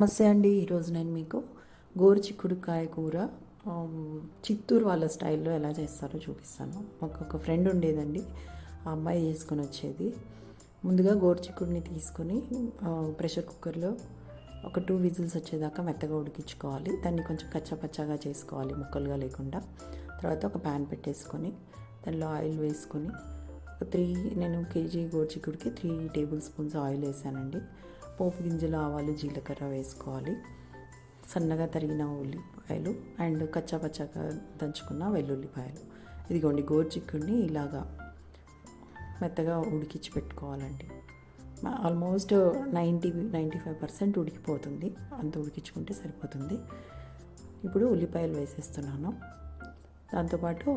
నమస్తే అండి ఈరోజు నేను మీకు గోరు చిక్కుడుకాయ కూర చిత్తూరు వాళ్ళ స్టైల్లో ఎలా చేస్తారో చూపిస్తాను. మాకు ఒక ఫ్రెండ్ ఉండేదండి ఆ అమ్మాయి చేసుకొని వచ్చేది. ముందుగా గోరు చిక్కుడిని తీసుకొని ప్రెషర్ కుక్కర్లో ఒక టూ విజిల్స్ వచ్చేదాకా మెత్తగా ఉడికించుకోవాలి. దాన్ని కొంచెం కచ్చపచ్చగా చేసుకోవాలి ముక్కలుగా లేకుండా. తర్వాత ఒక ప్యాన్ పెట్టేసుకొని దానిలో ఆయిల్ వేసుకొని ఒక త్రీ నేను కేజీ గోరుచిక్కుడికి త్రీ టేబుల్ స్పూన్స్ ఆయిల్ వేసానండి. పోపు గింజలు ఆవాలు జీలకర్ర వేసుకోవాలి. సన్నగా తరిగిన ఉల్లిపాయలు అండ్ కచ్చాపచ్చగా దంచుకున్న వెల్లుల్లిపాయలు. ఇదిగోండి గోర్చిక్కుడిని ఇలాగా మెత్తగా ఉడికించి పెట్టుకోవాలండి. Almost ninety ninety five percent ఉడికిపోతుంది. అంత ఉడికించుకుంటే సరిపోతుంది. ఇప్పుడు ఉల్లిపాయలు వేసేస్తున్నాను. దాంతోపాటు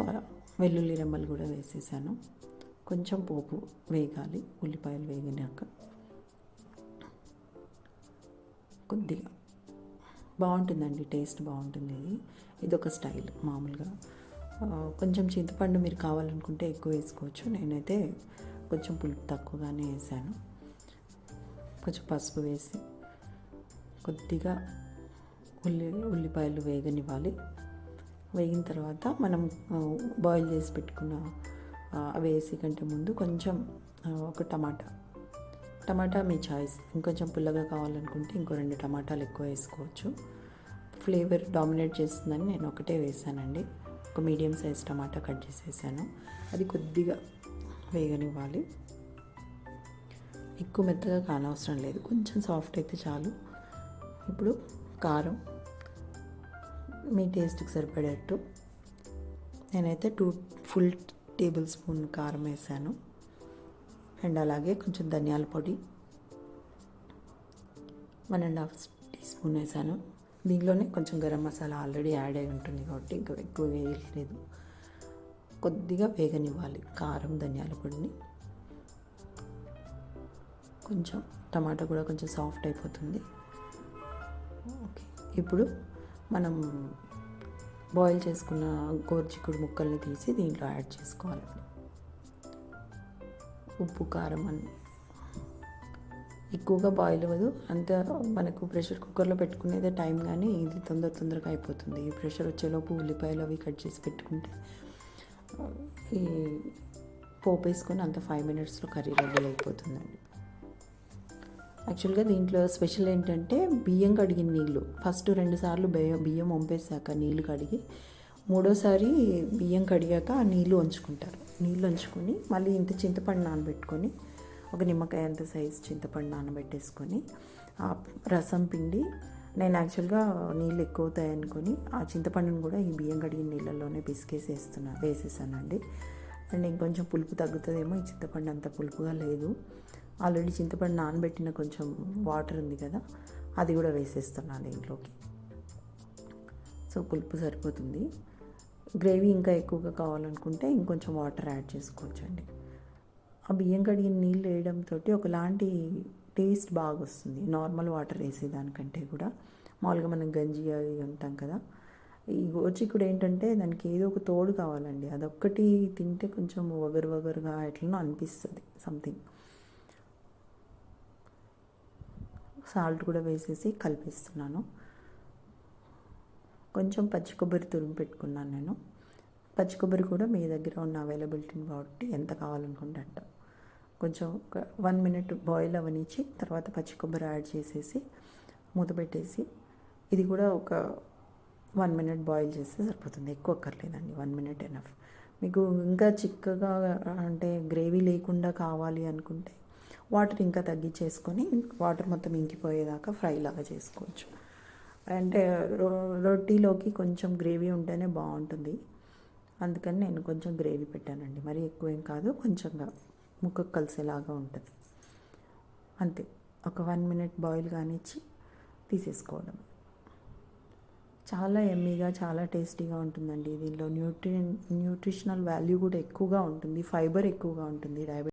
వెల్లుల్లి రెమ్మలు కూడా వేసేసాను. కొంచెం పోపు వేగాలి. ఉల్లిపాయలు వేగినాక కొద్దిగా. బాగుంటుందండి టేస్ట్ బాగుంటుంది. ఇది ఇది ఒక స్టైల్ మామూలుగా. కొంచెం చింతపండు మీరు కావాలనుకుంటే ఎక్కువ వేసుకోవచ్చు. నేనైతే కొంచెం పులుపు తక్కువగానే వేసాను. కొంచెం పసుపు వేసి కొద్దిగా ఉల్లి ఉల్లిపాయలు వేగనివ్వాలి. వేగిన తర్వాత మనం బాయిల్ చేసి పెట్టుకున్న అవి వేసి కంటే ముందు కొంచెం ఒక టమాటా టమాటా మీ చాయిస్. ఇంకొంచెం పుల్లగా కావాలనుకుంటే ఇంకో రెండు టమాటాలు ఎక్కువ వేసుకోవచ్చు. ఫ్లేవర్ డామినేట్ చేస్తుందని నేను ఒకటే వేసానండి. ఒక మీడియం సైజ్ టమాటా కట్ చేసేసాను. అది కొద్దిగా వేగనివ్వాలి. ఎక్కువ మెత్తగా కానవసరం లేదు. కొంచెం సాఫ్ట్ అయితే చాలు. ఇప్పుడు కారం. మీ టేస్ట్కి సరిపడేట్టు. నేనైతే టూ ఫుల్ టేబుల్ స్పూన్ కారం వేసాను. అండ్ అలాగే కొంచెం ధనియాల పొడి. One and half teaspoon వేసాను. దీనిలోనే కొంచెం గరం మసాలా ఆల్రెడీ యాడ్ అయి ఉంటుంది కాబట్టి ఇంకా ఎక్కువ వేయలేదు. కొద్దిగా వేగనివ్వాలి కారం ధనియాల పొడిని. కొంచెం టమాటా కూడా కొంచెం సాఫ్ట్ అయిపోతుంది. ఓకే ఇప్పుడు మనం బాయిల్ చేసుకున్న గోరుచిక్కుడు ముక్కల్ని తీసి దీంట్లో యాడ్ చేసుకోవాలండి. ఉప్పు కారం అని ఎక్కువగా బాయిల్ అవ్వదు. అంత మనకు ప్రెషర్ కుక్కర్లో పెట్టుకునేదే టైం కానీ ఇది తొందర తొందరగా అయిపోతుంది. ఈ ప్రెషర్ వచ్చేలోపు ఉల్లిపాయలు అవి కట్ చేసి పెట్టుకుంటే ఈ పోపు వేసుకొని అంత ఫైవ్ మినిట్స్లో కర్రీ రెడీ అయిపోతుందండి. యాక్చువల్గా దీంట్లో స్పెషల్ ఏంటంటే బియ్యం కడిగిన నీళ్ళు. ఫస్ట్ రెండు సార్లు బియ్యం బియ్యం వంపేశాక నీళ్ళు కడిగి మూడోసారి బియ్యం కడిగాక ఆ నీళ్ళు వంచుకుంటారు. నీళ్ళు ఉంచుకొని మళ్ళీ ఇంత చింతపండు నానబెట్టుకొని ఒక నిమ్మకాయ అంత సైజ్ చింతపండు నానబెట్టేసుకొని ఆ రసం పిండి నేను యాక్చువల్గా నీళ్ళు ఎక్కువ అవుతాయనుకొని ఆ చింతపండును కూడా ఈ బియ్యం కడిగిన నీళ్ళల్లోనే పిసికేసి వేస్తున్నా వేసేసానండి. అండ్ ఇంకొంచెం పులుపు తగ్గుతుందేమో ఈ చింతపండు అంత పులుపుగా లేదు. ఆల్రెడీ చింతపండు నానబెట్టిన కొంచెం వాటర్ ఉంది కదా అది కూడా వేసేస్తున్నాను దీంట్లోకి. సో పులుపు సరిపోతుంది. గ్రేవీ ఇంకా ఎక్కువగా కావాలనుకుంటే ఇంకొంచెం వాటర్ యాడ్ చేసుకోవచ్చండి. ఆ బియ్యం కడిగిన నీళ్ళు వేయడంతో ఒకలాంటి టేస్ట్ బాగా వస్తుంది నార్మల్ వాటర్ వేసేదానికంటే కూడా. మామూలుగా మనం గంజి అవి ఉంటాం కదా. ఈ గోచిక్కుడు ఏంటంటే దానికి ఏదో ఒక తోడు కావాలండి. అదొక్కటి తింటే కొంచెం వగరు వగరుగా ఎట్లనో అనిపిస్తుంది సంథింగ్ సాల్ట్ కూడా వేసేసి కలిపిస్తున్నాను. కొంచెం పచ్చి కొబ్బరి తురుము పెట్టుకున్నాను నేను. పచ్చి కొబ్బరి కూడా మీ దగ్గర ఉన్న అవైలబిలిటీని బట్టి ఎంత కావాలనుకుంటే అంట కొంచెం ఒక వన్ మినిట్ బాయిల్ అవనిచ్చి తర్వాత పచ్చి కొబ్బరి యాడ్ చేసేసి మూత పెట్టేసి ఇది కూడా ఒక వన్ మినిట్ బాయిల్ చేస్తే సరిపోతుంది. ఎక్కువ అక్కర్లేదండి. One minute enough. మీకు ఇంకా చిక్కగా అంటే గ్రేవీ లేకుండా కావాలి అనుకుంటే వాటర్ ఇంకా తగ్గించేసుకొని వాటర్ మొత్తం ఇంకిపోయేదాకా ఫ్రై లాగా చేసుకోవచ్చు. అంటే రో రొట్టీలోకి కొంచెం గ్రేవీ ఉంటేనే బాగుంటుంది. అందుకని నేను కొంచెం గ్రేవీ పెట్టానండి. మరి ఎక్కువ ఏం కాదు కొంచెంగా ముక్కకు కలిసేలాగా ఉంటుంది. అంతే. ఒక వన్ మినిట్ బాయిల్ కానిచ్చి తీసేసుకోవడం. చాలా ఎమ్మీగా చాలా టేస్టీగా ఉంటుందండి. దీనిలో న్యూట్రి న్యూట్రిషనల్ వాల్యూ కూడా ఎక్కువగా ఉంటుంది. ఫైబర్ ఎక్కువగా ఉంటుంది. డయాబెటీస్